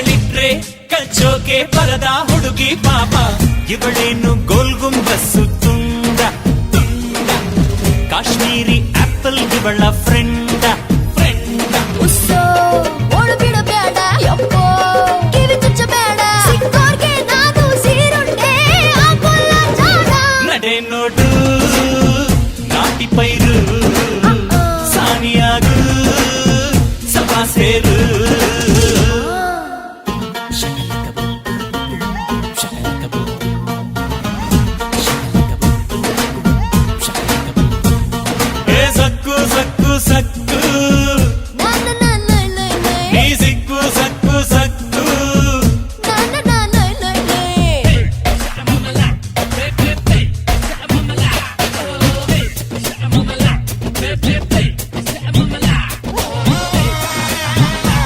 ಮರಗಳಿಟ್ರೆ ಕಚ್ಚೋಕೆ ಪರದ ಹುಡುಗಿ ಪಾಪ ಇವಳೇನು ಗೋಲ್ಗುಂಬಸ್ಸು ತುಂಡ ತುಂಡ ಕಾಶ್ಮೀರಿ ಆಪಲ್ ಇವಳ ಫ್ರೆಂಡ ಪೈ Black